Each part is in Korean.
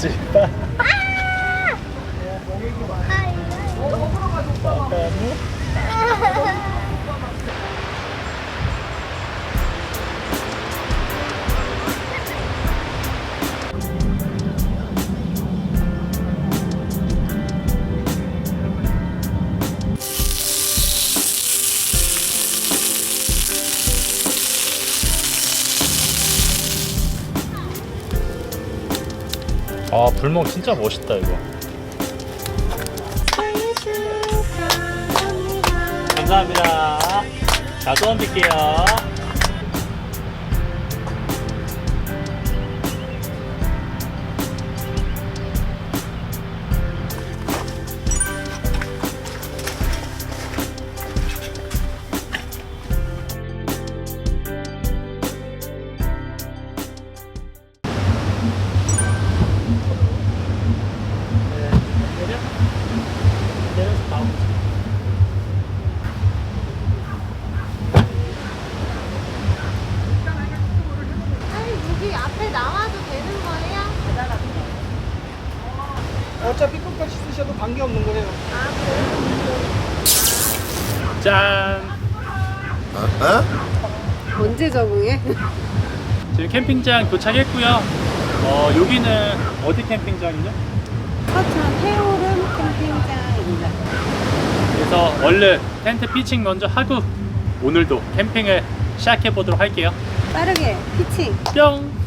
먹지 불멍 진짜 멋있다 이거. 감사합니다. 자 소원 빌게요. 캠핑장 도착했고요. 어, 여기는 어디 캠핑장이죠? 서천 해오름 캠핑장입니다. 그래서 얼른 텐트 피칭 먼저 하고 오늘도 캠핑을 시작해 보도록 할게요. 빠르게 피칭. 뿅!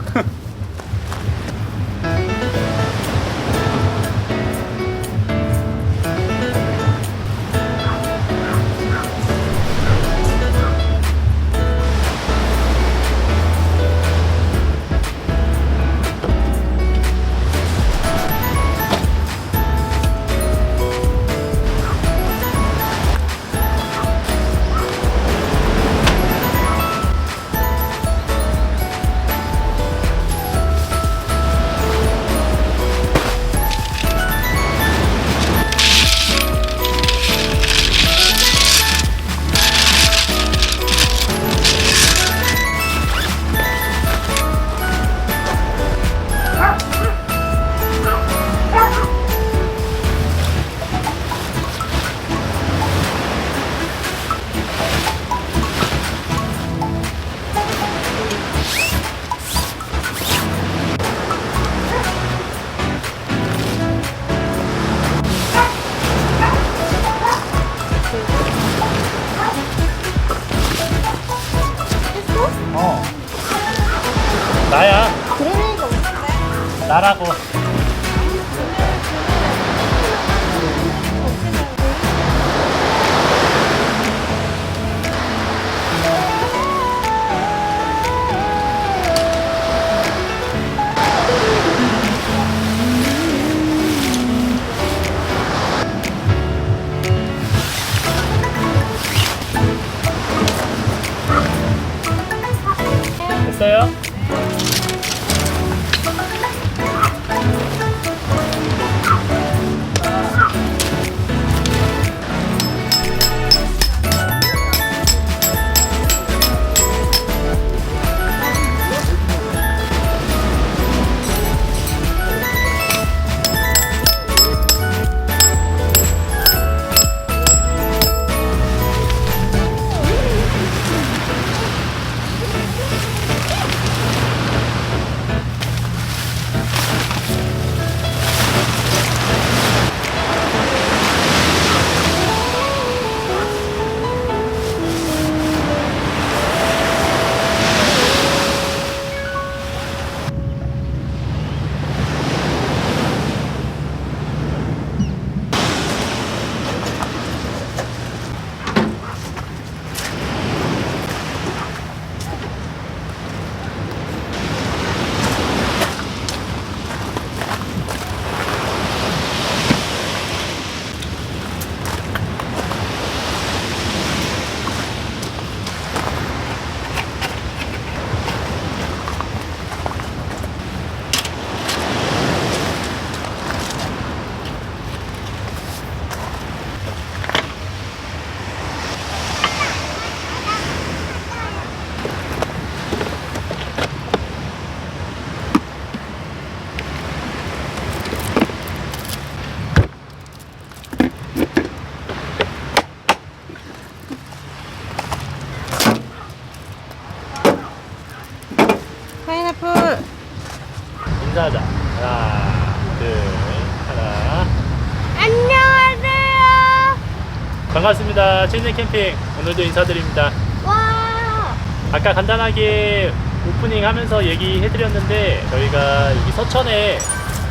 체인지 캠핑 오늘도 인사드립니다. 와. 아까 간단하게 오프닝 하면서 얘기해드렸는데 저희가 여기 서천에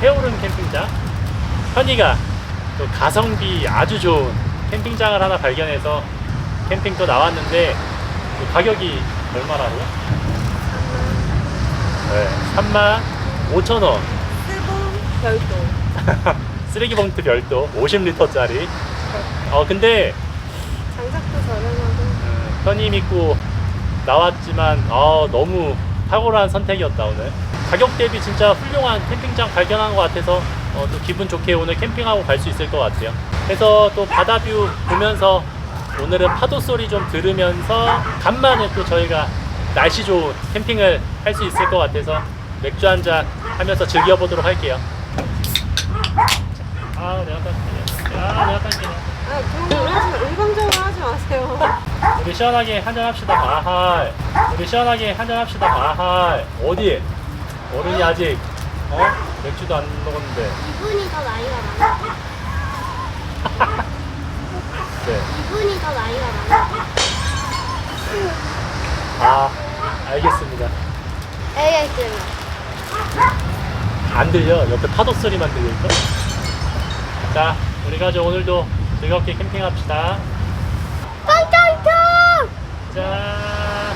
해오른 캠핑장 현이가 또 가성비 아주 좋은 캠핑장을 하나 발견해서 캠핑 또 나왔는데 그 가격이 얼마라고요? 네, 3만 5천 원 쓰봉 별도. 쓰레기 봉투 별도 50리터짜리 어 근데 장작도 저렴하고. 음, 편히 믿고 나왔지만 아, 너무 탁월한 선택이었다 오늘. 가격 대비 진짜 훌륭한 캠핑장 발견한 것 같아서 어, 또 기분 좋게 오늘 캠핑하고 갈 수 있을 것 같아요. 그래서 또 바다뷰 보면서 오늘은 파도 소리 좀 들으면서 간만에 또 저희가 날씨 좋은 캠핑을 할 수 있을 것 같아서 맥주 한 잔 하면서 즐겨보도록 할게요. 아 내가 딴 아, 내가 딴 아 그런 거 하지 마. 일방적으로 하지 마세요. 우리 시원하게 한잔 합시다. 아하. 우리 시원하게 한잔 합시다. 아하. 어디? 어른이 아직 어 맥주도 안 먹었는데. 이분이 더 나이가 많아. 네. 이분이 더 나이가 많아. 아 알겠습니다. 알겠습니다. 안 들려. 옆에 파도 소리만 들릴까? 자, 우리 가족 오늘도 즐겁게 캠핑합시다. 통통통. 자,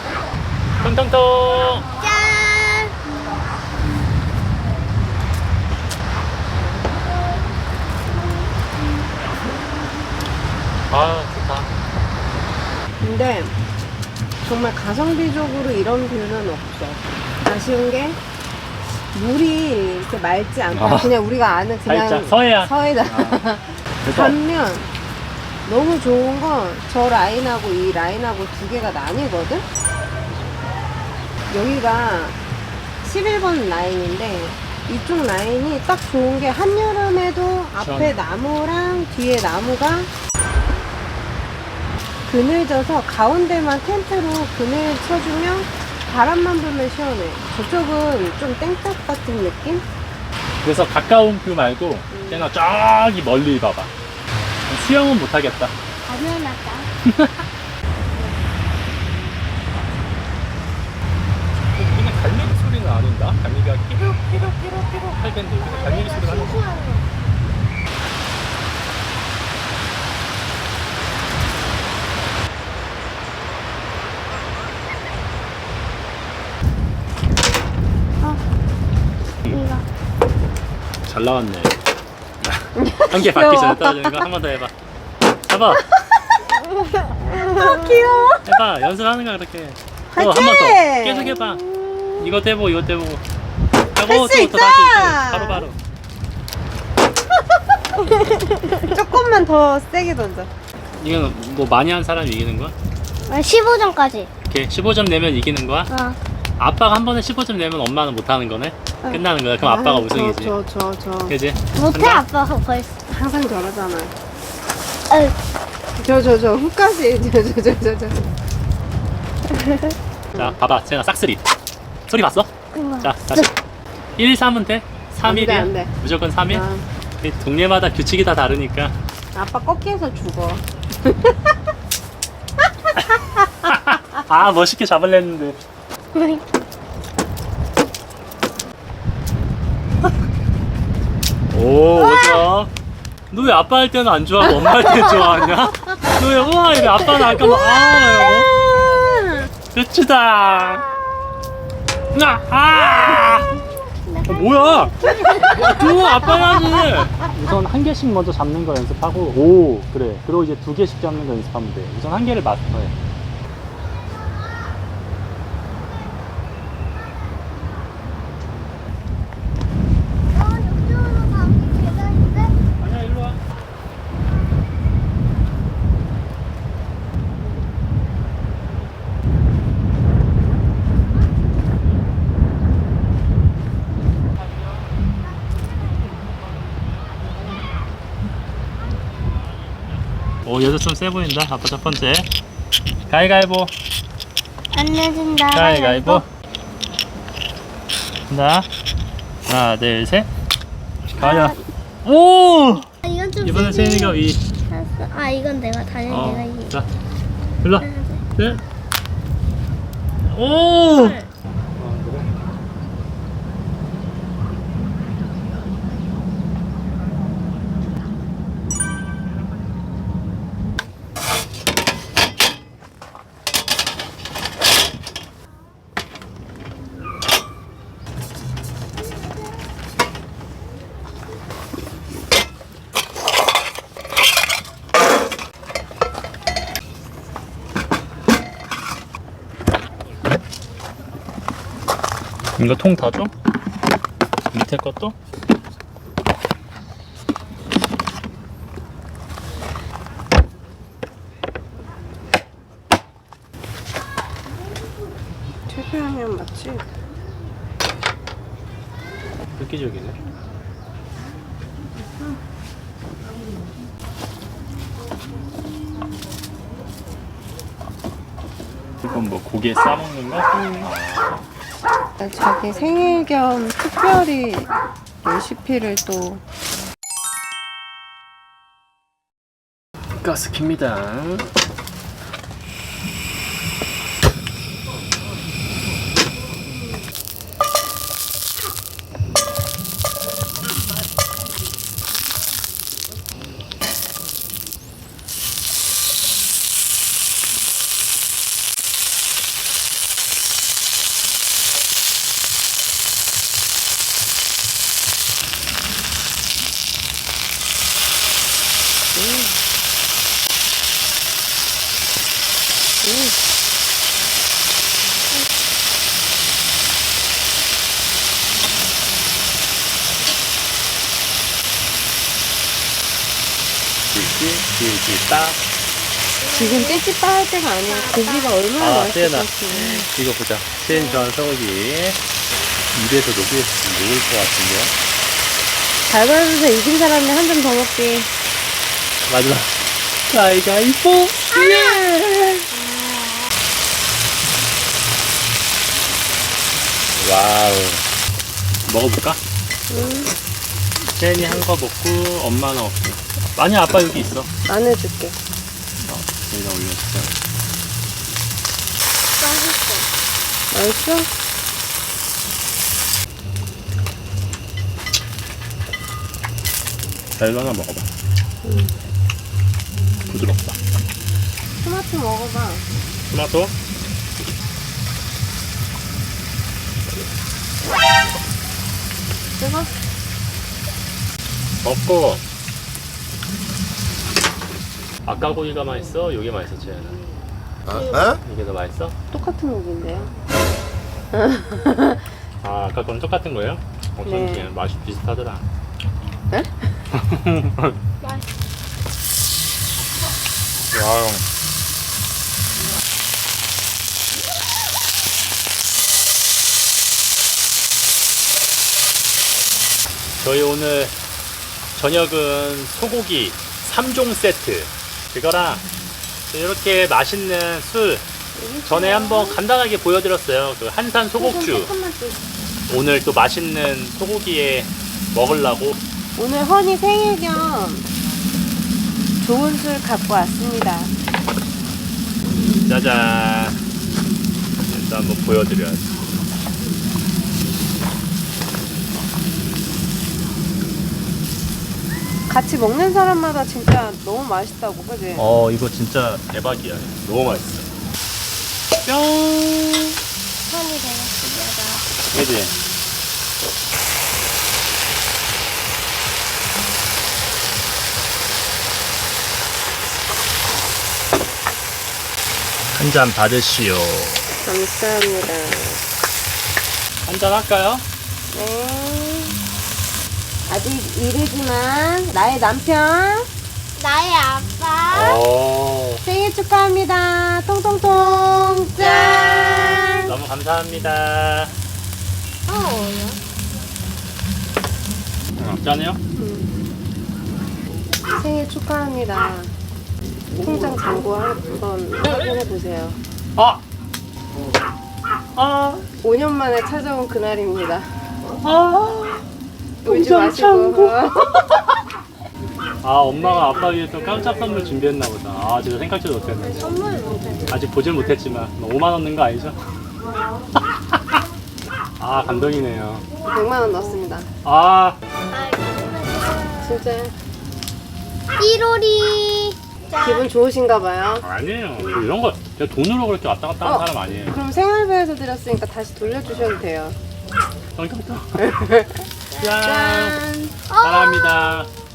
통통통. 짠. 아 좋다. 근데 정말 가성비적으로 이런 뷰는 없어. 아쉬운 게 물이 이렇게 맑지 않다. 아. 그냥 우리가 아는 그냥 서해안. 서해다. 그래서 반면 너무 좋은 건 저 라인하고 이 라인하고 두 개가 나뉘거든? 여기가 11번 라인인데 이쪽 라인이 딱 좋은 게 한여름에도 앞에. 나무랑 뒤에 나무가 그늘져서 가운데만 텐트로 그늘 쳐주면 바람만 불면 시원해. 저쪽은 좀 땡볕 같은 느낌? 그래서 가까운 뷰 말고 쟤나 저기 멀리 봐봐. 수영은 못하겠다. 당연하다. 여기는 갈매기 소리는 안 온다. 갈매기가 끼룩 끼룩 끼룩 끼룩 할 텐데 여기는 갈매기 소리가 거. 이거. 잘 나왔네. 한개 받기 전에 떨어지는 거 한 번 더 해봐. 해봐. 아, 귀여워. 해봐. 연습하는 거야 그렇게. 화이팅! 또한 번 더. 계속 해봐. 이것도 해보고 이것도 해보고. 하고 할수 또, 또 다시 있다! 또 바로 바로. 조금만 더 세게 던져. 이건 뭐 많이 한 사람이 이기는 거야? 15점까지. 이렇게 15점 내면 이기는 거야? 어. 아빠가 한 번에 15점 내면 엄마는 못 하는 거네. 어. 끝나는 거야. 그럼 아빠가 우승이지. 저, 저, 저, 저. 그지? 못해? 아빠가 벌써. 항상 저러잖아. 어이. 저, 저, 저, 후까지. 저, 저, 저, 저, 저. 자, 봐봐. 쟤가 싹쓸이. 소리 봤어? 우와. 자, 다시. 1, 3은 돼? 3, 안 돼, 1이야? 안 돼. 무조건 3일? 아, 동네마다 규칙이 다 다르니까. 아빠 꺾여서 죽어. 아, 멋있게 잡을랬는데. 오, 오죠. 너 왜 아빠 할 때는 안 좋아하고 엄마 할 때는 좋아하냐? 너 왜, 우와, 이래 아빠는 아까 막, 아, 어, 끝이다. 나, 아! 어, 뭐야? 또 아빠 해야지. 우선 한 개씩 먼저 잡는 거 연습하고, 오, 그래. 그리고 이제 두 개씩 잡는 거 연습하면 돼. 우선 한 개를 마스터해. 어, 이쪽으로 가기 계단인데? 아니야, 일로 와. 오, 얘도 좀세 보인다. 아빠 첫 번째. 가위가위보. 안 내준다. 가위가위보. 간다. 하나, 둘, 셋. 가자. 오! 아, 이건 좀 이번엔 세지. 세인이가 위. 알았어. 아 이건 내가 당연히 내가 어, 이기. 자, 일로 와. 네. 둘. 오! 이거 통더 줘? 밑에 것도? 퇴근하면 맞지? 획기적이네. 이건 뭐 고기에 싸먹는 거? 나 자기 생일 겸 특별히 레시피를 또 가스 킵니다. 길지, 딱. 지금 ጤ찌 빠할 때가 아니야. 고기가 얼마나 아, 맛있을지. 세연아. 이거 보자. 세인 좋아하는 소고기. 입에서 녹을, 녹을 것 같은데요? 잘 받아서 이긴 사람이 한점더 먹기. 마지막. 가위가위보! 예! 와우. 먹어볼까? 세인이 한 거 먹고 엄마는 없고. 아니야, 아빠 여기 있어. 안 해줄게. 여기다 올려주자. 맛있어? 잘 하나 먹어봐. 부드럽다. 토마토 먹어봐. 토마토? 뜨거? 먹고. 아까 고기가 맛있어? 요게 맛있어, 쟤는. 이게 더 맛있어? 똑같은 고기인데요. 아, 아까 거는 똑같은 거예요? 어쩐지 네. 맛이 비슷하더라. 네? 와우. 저희 오늘 저녁은 소고기 3종 세트. 그거랑 이렇게 맛있는 술 전에 한번 간단하게 보여드렸어요. 그 한산 소곡주. 오늘 또 맛있는 소고기에 먹으려고. 오늘 허니 생일 겸 좋은 술 갖고 왔습니다. 짜잔. 일단 한번 보여드려야지 같이 먹는 사람마다 진짜 너무 맛있다고, 그지? 어 이거 진짜 대박이야 너무 맛있어 뿅 손이 되게 신기하다. 그지 한 잔 받으시오 감사합니다. 한 잔 할까요? 네. 아직 이르지만 나의 남편 나의 아빠. 오 생일 축하합니다. 통통통 짠. 너무 감사합니다 어. 응, 짠해요? 생일 축하합니다. 통장 잔고 한번 확인해 보세요. 아! 아! 5년 만에 찾아온 그날입니다. 아, 울지 마시고. 아 엄마가 아빠 위해 또 깜짝 선물 준비했나 보다. 아 진짜 생각지도 못했네. 선물 못해. 아직 보질 못했지만 5만 원 넣은 거 아니죠? 아 감동이네요. 100만 원 넣었습니다. 아 진짜 1호리. 기분 좋으신가 봐요. 아니에요. 이런 거 제가 돈으로 그렇게 왔다 갔다 하는 어. 사람 아니에요. 그럼 생활비에서 드렸으니까 다시 돌려주셔도 돼요. 성격도. 짠. 짠. 사랑합니다.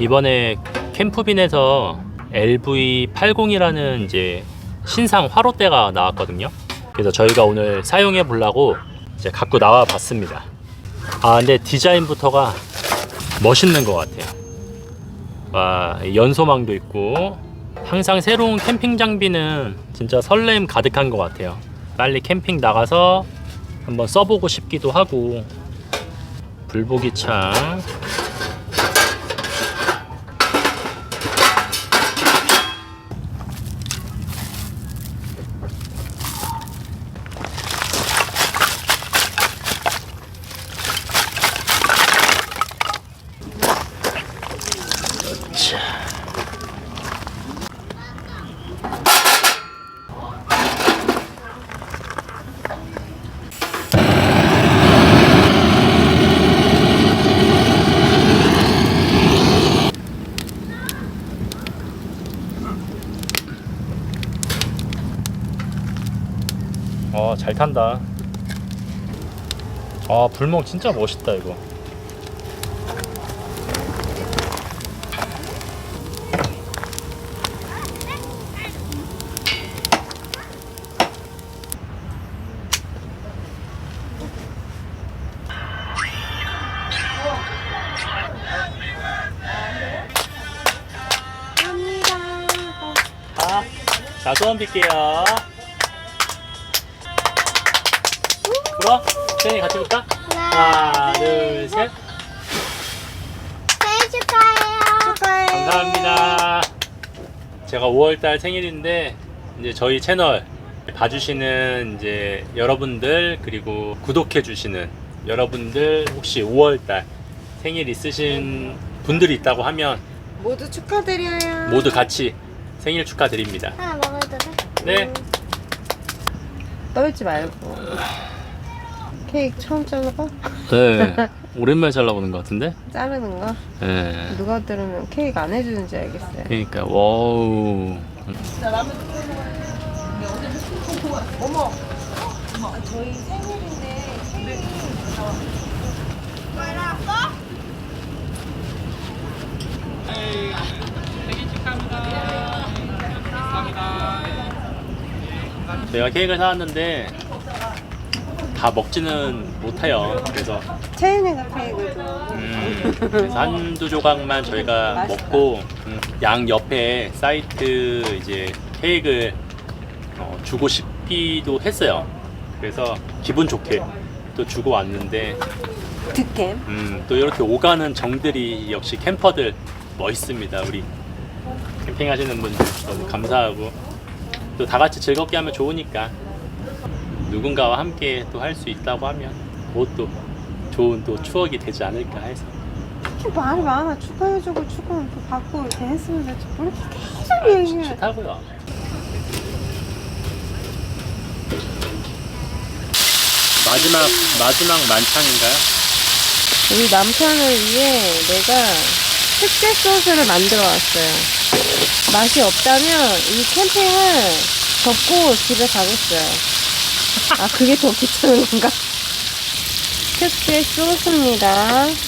이번에 캠프빈에서 LV80이라는 이제 신상 화로대가 나왔거든요. 그래서 저희가 오늘 사용해 보려고 이제 갖고 나와 봤습니다. 아, 근데 디자인부터가 멋있는 것 같아요. 와, 연소망도 있고 항상 새로운 캠핑 장비는 진짜 설렘 가득한 것 같아요. 빨리 캠핑 나가서 한번 써보고 싶기도 하고 불보기 창 어, 잘 탄다. 아, 불멍 진짜 멋있다, 이거. 아, 자, 소원 빌게요. 불어? 쟤이 같이 볼까? 하나, 둘, 셋. 생일 축하해요. 축하해. 감사합니다. 제가 5월달 생일인데 이제 저희 채널 봐주시는 이제 여러분들 그리고 구독해 주시는 여러분들 혹시 5월달 생일 있으신 분들이 있다고 하면 모두 축하드려요. 모두 같이 생일 축하드립니다. 하나 먹어도 돼? 네. 떨지 말고. 케이크 처음 잘라봐? 네. 오랜만에 잘라보는 것 같은데? 자르는 거? 네. 누가 들으면 케이크 안 해주는지 알겠어요. 그러니까 와우. 저희 생일인데 제가 케이크를 사왔는데 다 먹지는 못해요. 그래서 채은이가 케이크를 줘. 음, 그래서 한두 조각만 저희가 맛있다. 먹고 음, 양 옆에 사이트 이제 케이크를 어, 주고 싶기도 했어요. 그래서 기분 좋게 또 주고 왔는데 득템. 음, 또 이렇게 오가는 정들이 역시 캠퍼들 멋있습니다. 우리 캠핑하시는 분들 너무 감사하고 또 다 같이 즐겁게 하면 좋으니까 누군가와 함께 또 할 수 있다고 하면 그것도 좋은 또 추억이 되지 않을까 해서 이렇게 말이 많아. 축하해주고 축하 또 받고 이렇게 했으면 되지. 뭘 이렇게 계속 얘기해. 좋다고요. 마지막 마지막 만찬인가요? 우리 남편을 위해 내가 특제 소스를 만들어 왔어요. 맛이 없다면 이 캠핑을 접고 집에 가겠어요. 아, 그게 더 귀찮은 건가? 캡슐 쏟습니다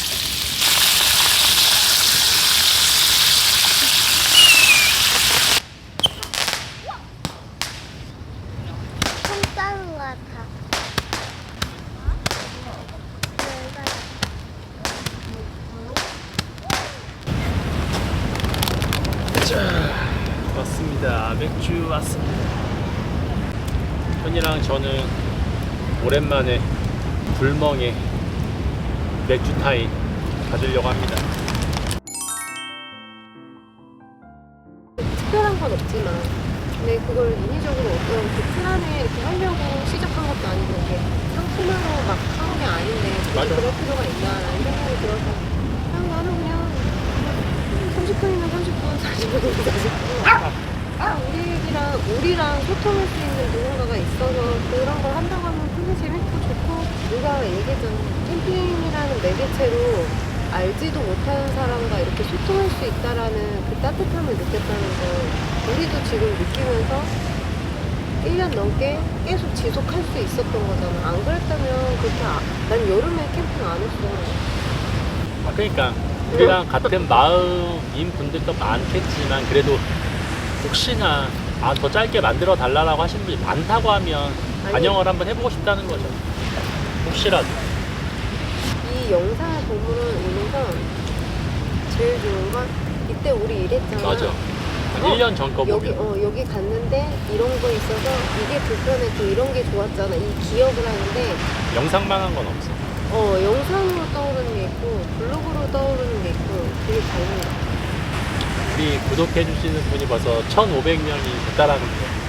맥주 왔습니다. 현이랑 저는 오랜만에 불멍에 맥주 타임 가지려고 합니다. 누가 얘기했잖아 캠핑이라는 매개체로 알지도 못하는 사람과 이렇게 소통할 수 있다라는 그 따뜻함을 느꼈다는 거 우리도 지금 느끼면서 1년 넘게 계속 지속할 수 있었던 거잖아 안 그랬다면 그렇게 아- 난 여름에 캠핑 안 했어 아, 그러니까 우리랑 같은 마음인 분들도 많겠지만 그래도 혹시나 아, 더 짧게 만들어 달라고 하시는 분이 많다고 하면. 반영을 한번 해보고 싶다는 거죠. 혹시라도. 이 영상을 보면은 우선 제일 좋은 건 이때 우리 일했잖아 맞아. 한 1년 전 거 여기 보면. 어 여기 갔는데 이런 거 있어서 이게 불편했고 이런 게 좋았잖아 이 기억을 하는데 영상만 한 건 없어. 어 영상으로 떠오르는 게 있고 블로그로 떠오르는 게 있고 되게 달라 우리 구독해주시는 분이 벌써 1,500명이 됐다라는 거.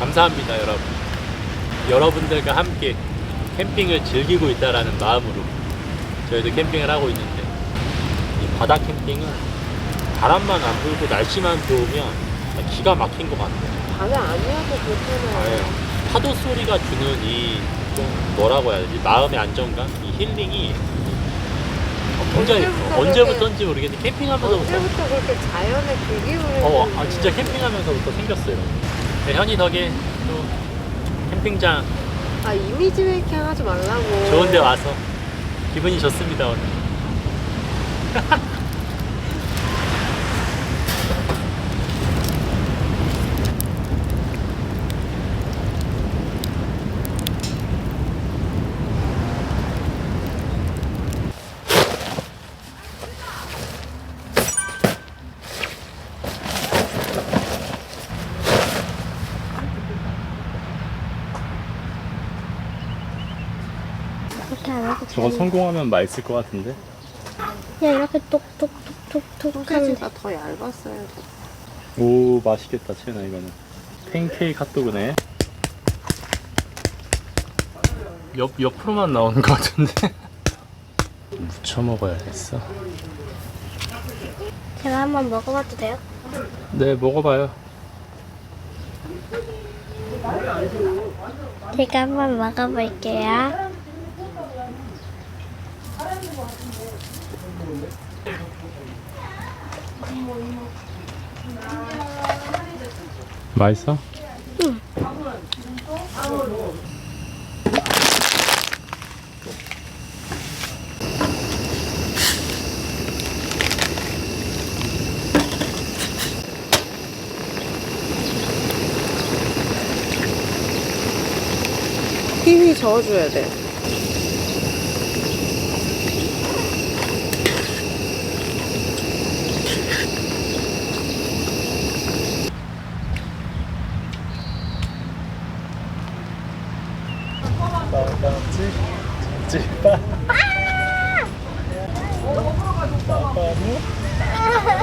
감사합니다, 여러분. 여러분들과 함께 캠핑을 즐기고 있다라는 마음으로 저희도 캠핑을 하고 있는데 이 바다 캠핑은 바람만 안 불고 날씨만 좋으면 기가 막힌 것 같아요. 밤에 아니어도 그렇잖아요. 아예. 파도 소리가 주는 이 좀 뭐라고 해야 되지? 마음의 안정감, 이 힐링이 어, 굉장히 언제부터 언제부터인지 모르겠는데 캠핑하면서부터 언제부터 그렇게 자연의 그 기운을 어, 아, 진짜 캠핑하면서부터 생겼어요. 네, 현이 덕에 또 캠핑장 아 이미지 메이킹 하지 말라고 좋은데 와서 기분이 좋습니다 오늘. 저거 성공하면 맛있을 것 같은데. 그냥 이렇게 똑똑똑똑똑 하면 돼. 소세지가 더 얇았어야 돼오 맛있겠다 채나 이거는. 팬케이크 핫도그네. 옆 옆으로만 나오는 것 같은데. 무쳐 먹어야겠어. 제가 한번 먹어봐도 돼요? 네 먹어봐요. 제가 한번 먹어볼게요. 맛있어? 휘휘 저어줘야 돼 아빠. 아빠는